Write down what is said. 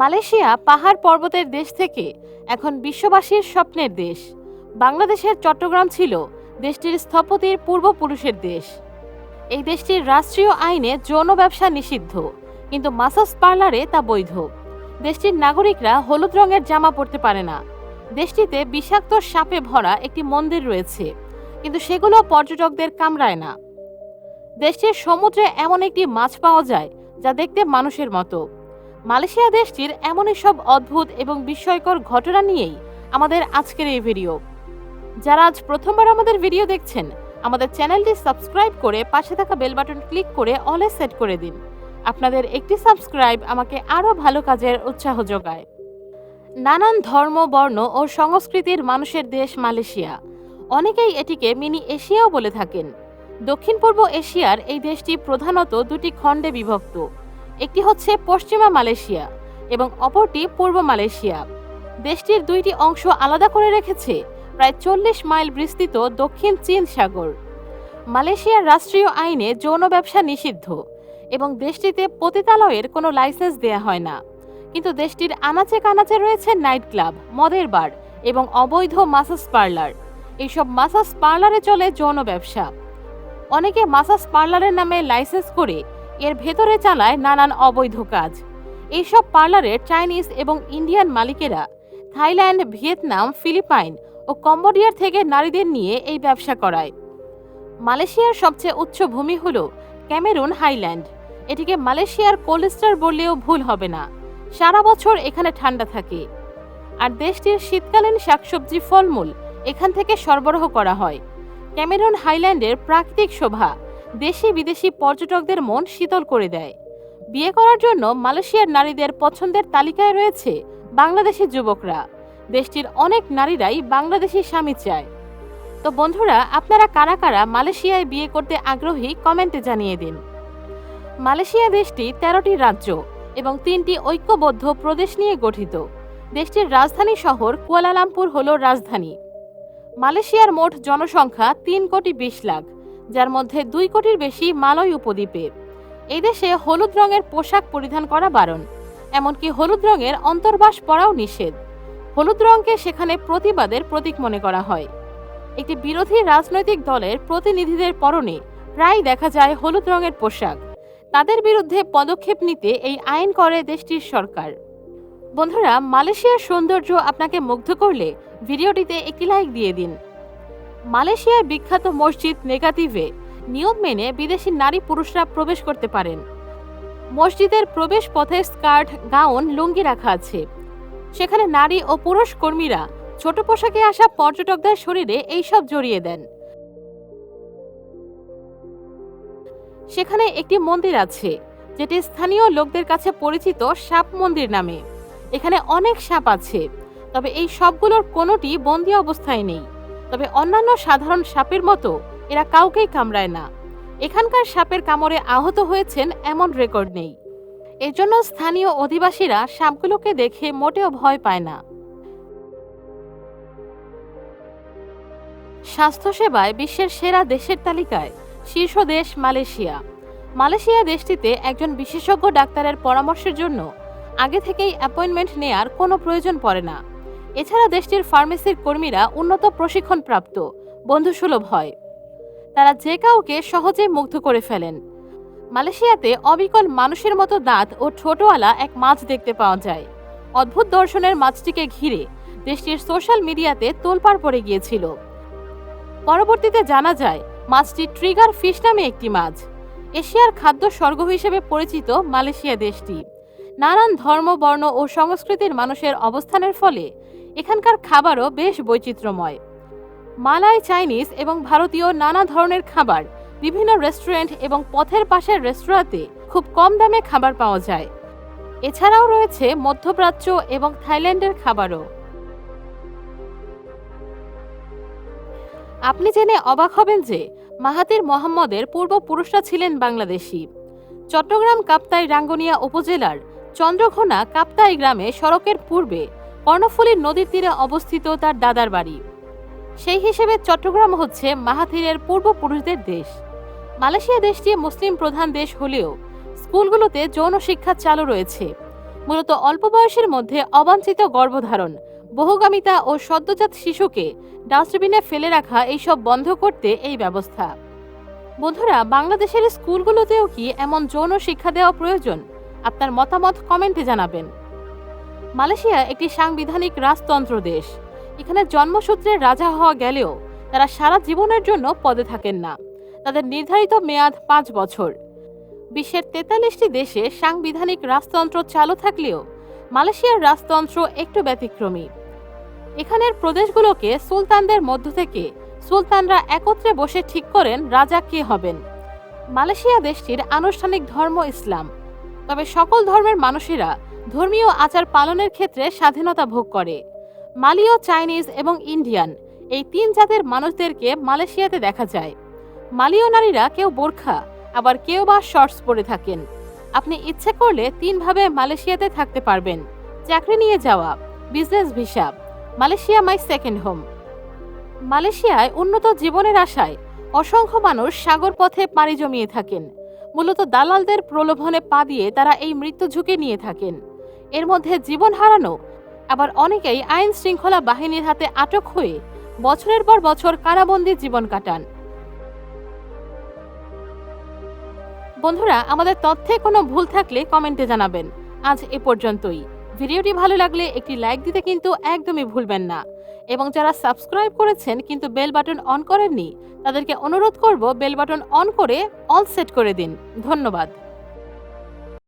Malaysia পাহাড় পর্বতের দেশ থেকে এখন বিশ্ববাসীর স্বপ্নের দেশ। বাংলাদেশের চট্টগ্রাম ছিল দেশটির স্থপতির পূর্বপুরুষের দেশ। এই দেশটির রাষ্ট্রীয় আইনে যৌন ব্যবসা নিষিদ্ধ, কিন্তু মাসাজ পার্লারে তা বৈধ। দেশটির নাগরিকরা হলুদ রঙের জামা পরতে পারে না। দেশটিতে বিষাক্ত সাপে ভরা একটি মন্দির রয়েছে, কিন্তু সেগুলো পর্যটকদের কামড়ায় না। দেশটির সমুদ্রে এমন একটি মাছ পাওয়া যায়, যা দেখতে মানুষের মতো। মালয়েশিয়া দেশটির এমনই সব অদ্ভুত এবং বিস্ময়কর ঘটনা নিয়েই আমাদের আজকের এই ভিডিও। যারা আজ প্রথমবার আমাদের ভিডিও দেখছেন, আমাদের চ্যানেলটি সাবস্ক্রাইব করে পাশে থাকা বেল বাটন ক্লিক করে অলে সেট করে দিন। আপনাদের একটি সাবস্ক্রাইব আমাকে আরও ভালো কাজের উৎসাহ যোগায়। নানান ধর্ম, বর্ণ ও সংস্কৃতির মানুষের দেশ মালয়েশিয়া। অনেকেই এটিকে মিনি এশিয়াও বলে থাকেন। দক্ষিণ পূর্ব এশিয়ার এই দেশটি প্রধানত দুটি খণ্ডে বিভক্ত। একটি হচ্ছে পশ্চিমা মালয়েশিয়া এবং অপরটি পূর্ব মালয়েশিয়া। দেশটির দুইটি অংশ আলাদা করে রেখেছে, প্রায় চল্লিশ মাইল বিস্তৃত দক্ষিণ চীন সাগর। মালয়েশিয়ার রাষ্ট্রীয় আইনে যৌন ব্যবসা নিষিদ্ধ এবং দেশটিতে পতিতালয়ের কোনো লাইসেন্স দেয়া হয় না। কিন্তু দেশটির আনাচে কানাচে রয়েছে নাইট ক্লাব, মদের বার এবং অবৈধ মাসাজ পার্লার। এইসব মাসাজ পার্লারে চলে যৌন ব্যবসা। অনেকে মাসাজ পার্লারের নামে লাইসেন্স করে এর ভেতরে চালায় নানান অবৈধ কাজ। এইসব পার্লারের চাইনিজ এবং ইন্ডিয়ান মালিকেরা থাইল্যান্ড, ভিয়েতনাম, ফিলিপাইন ও কম্বোডিয়ার থেকে নারীদের নিয়ে এই ব্যবসা করায়। মালয়েশিয়ার সবচেয়ে উচ্চ ভূমি হল ক্যামেরুন হাইল্যান্ড। এটিকে মালয়েশিয়ার কোলেস্টার বললেও ভুল হবে না। সারা বছর এখানে ঠান্ডা থাকে। আর দেশটির শীতকালীন শাকসবজি ফলমূল এখান থেকে সরবরাহ করা হয়। ক্যামেরুন হাইল্যান্ডের প্রাকৃতিক শোভা দেশি বিদেশি পর্যটকদের মন শীতল করে দেয়। বিয়ে করার জন্য মালয়েশিয়ার নারীদের পছন্দের তালিকায় রয়েছে বাংলাদেশি যুবকরা। দেশটির অনেক নারীরাই বাংলাদেশি স্বামী চায়। তো বন্ধুরা, আপনারা কারা কারা মালয়েশিয়ায় বিয়ে করতে আগ্রহী কমেন্টে জানিয়ে দিন। মালয়েশিয়া দেশটি তেরোটি রাজ্য এবং তিনটি ঐক্যবদ্ধ প্রদেশ নিয়ে গঠিত। দেশটির রাজধানী শহর কুয়ালালামপুর হল রাজধানী। মালয়েশিয়ার মোট জনসংখ্যা তিন কোটি বিশ লাখ। যার মধ্যে দুই কোটির বেশি মালয় উপদ্বীপে। এই দেশে হলুদ রঙের পোশাক পরিধান করা বারণ, এমনকি হলুদ রঙের অন্তর্বাস পরাও নিষেধ। হলুদ রঙকে সেখানে প্রতিবাদের প্রতীক মনে করা হয়। একটি বিরোধী রাজনৈতিক দলের প্রতিনিধিদের পরনে প্রায় দেখা যায় হলুদ রঙের পোশাক। তাদের বিরুদ্ধে পদক্ষেপ নিতে এই আইন করে দেশটির সরকার। বন্ধুরা, মালয়েশিয়ার সৌন্দর্য আপনাকে মুগ্ধ করলে ভিডিওটিতে একটি লাইক দিয়ে দিন। মালয়েশিয়ার বিখ্যাত মসজিদ নেগাটিভে নিয়ম মেনে বিদেশি নারী পুরুষরা প্রবেশ করতে পারেন। মসজিদের প্রবেশ পথে স্কার্ট, গাউন, লুঙ্গি রাখা আছে। সেখানে নারী ও পুরুষ কর্মীরা ছোট পোশাকে আসা পর্যটকদের শরীরে এইসব জড়িয়ে দেন। সেখানে একটি মন্দির আছে, যেটি স্থানীয় লোকদের কাছে পরিচিত সাপ মন্দির নামে। এখানে অনেক সাপ আছে, তবে এই সবগুলোর কোনোটি বন্দি অবস্থায় নেই। তবে অন্যান্য সাধারণ সাপের মতো এরা কাউকেই কামড়ায় না। এখানকার সাপের কামড়ে আহত হয়েছেন এমন রেকর্ড নেই। এজন্য স্থানীয় অধিবাসীরা সাপগুলোকে দেখে মোটেও ভয় পায় না। স্বাস্থ্যসেবায় বিশ্বের সেরা দেশের তালিকায় শীর্ষ দেশ মালয়েশিয়া। মালয়েশিয়া দেশটিতে একজন বিশেষজ্ঞ ডাক্তারের পরামর্শের জন্য আগে থেকেই অ্যাপয়েন্টমেন্ট নেয়ার কোনো প্রয়োজন পড়ে না। এছাড়া দেশটির ফার্মেসির কর্মীরা উন্নত প্রশিক্ষণপ্রাপ্ত, বন্ধুসুলভ হয়। তারা যে কাউকে সহজেই মুগ্ধ করে ফেলেন। মালয়েশিয়াতে অবিকল মানুষের মতো দাঁত ও ছোটওয়ালা এক মাছ দেখতে পাওয়া যায়। অদ্ভুত দর্শনের মাছটিকে ঘিরে দেশটির সোশ্যাল মিডিয়াতে তোলপাড় পড়ে গিয়েছিল। পরবর্তীতে জানা যায়, মাছটি ট্রিগার ফিশ নামে একটি মাছ। এশিয়ার খাদ্য স্বর্গ হিসেবে পরিচিত মালয়েশিয়া দেশটি। নানান ধর্ম, বর্ণ ও সংস্কৃতির মানুষের অবস্থানের ফলে এখানকার খাবারও বেশ বৈচিত্র্যময়। মালাই চাইনিজ এবং ভারতীয় নানা ধরনের খাবার, বিভিন্ন রেস্টুরেন্ট এবং পথের পাশের রেস্তোরাঁতে খুব কম দামে খাবার পাওয়া যায়। এছাড়াও রয়েছে মধ্যপ্রাচ্য এবং থাইল্যান্ডের খাবারও। আপনি জেনে অবাক হবেন যে মাহাতির মোহাম্মদের পূর্বপুরুষরা ছিলেন বাংলাদেশি। চট্টগ্রাম কাপ্তাই রাঙ্গনিয়া উপজেলার চন্দ্রঘোনা কাপ্তাই গ্রামে সড়কের পূর্বে কর্ণফুলী নদীর তীরে অবস্থিত তার দাদার বাড়ি। সেই হিসেবে চট্টগ্রাম হচ্ছে মাহাথিরের পূর্বপুরুষদের দেশ। মালয়েশিয়া দেশটি মুসলিম প্রধান দেশ হলেও স্কুলগুলোতে যৌন শিক্ষা চালু রয়েছে। মূলত অল্প বয়সের মধ্যে অবাঞ্ছিত গর্ভধারণ, বহুগামিতা ও সদ্যজাত শিশুকে ডাস্টবিনে ফেলে রাখা এইসব বন্ধ করতে এই ব্যবস্থা। বন্ধুরা, বাংলাদেশের স্কুলগুলোতেও কি এমন যৌন শিক্ষা দেওয়া প্রয়োজন? আপনার মতামত কমেন্টে জানাবেন। মালয়েশিয়া একটি সাংবিধানিক রাজতন্ত্র দেশ। এখানে জন্মসূত্রে রাজা হওয়া গেলেও তারা সারা জীবনের জন্য পদে থাকেন না। তাদের নির্ধারিত মেয়াদ পাঁচ বছর। বিশ্বের তেতাল্লিশটি দেশে সাংবিধানিক রাজতন্ত্র চালু থাকলেও মালয়েশিয়ার রাজতন্ত্র একটু ব্যতিক্রমী। এখানের প্রদেশগুলোকে সুলতানদের মধ্য থেকে সুলতানরা একত্রে বসে ঠিক করেন রাজা কে হবেন। মালয়েশিয়া দেশটির আনুষ্ঠানিক ধর্ম ইসলাম। তবে সকল ধর্মের মানুষেরা ধর্মীয় আচার পালনের ক্ষেত্রে স্বাধীনতা ভোগ করে। মালীয়, চাইনিজ এবং ইন্ডিয়ান এই তিন জাতের মানুষদেরকে মালয়েশিয়াতে দেখা যায়। মালীয় নারীরা কেউ বোরখা, আবার কেউ বা শর্টস পরে থাকেন। আপনি ইচ্ছে করলে তিনভাবে মালয়েশিয়াতে থাকতে পারবেন। চাকরি নিয়ে যাওয়া business visa Malaysia my second home. মালয়েশিয়ায় উন্নত জীবনের আশায় অসংখ্য মানুষ সাগর পথে পাড়ি জমিয়ে থাকেন। মূলত দালালদের প্রলোভনে পা দিয়ে তারা এই মৃত্যু ঝুঁকি নিয়ে থাকেন। এর মধ্যে জীবন হারানো। আবার অনেকেই আইন শৃঙ্খলা বাহিনীর হাতে আটক হয়ে বছরের পর বছর কারাবন্দী জীবন কাটান। বন্ধুরা, আমাদের তথ্যে কোনো ভুল থাকলে কমেন্টে জানাবেন। আজ এ পর্যন্তই। ভিডিওটি ভালো লাগলে একটি লাইক দিতে কিন্তু একদমই ভুলবেন না। এবং যারা সাবস্ক্রাইব করেছেন কিন্তু বেল বাটন অন করেননি, তাদেরকে অনুরোধ করব বেল বাটন অন করে অল সেট করে দিন। ধন্যবাদ।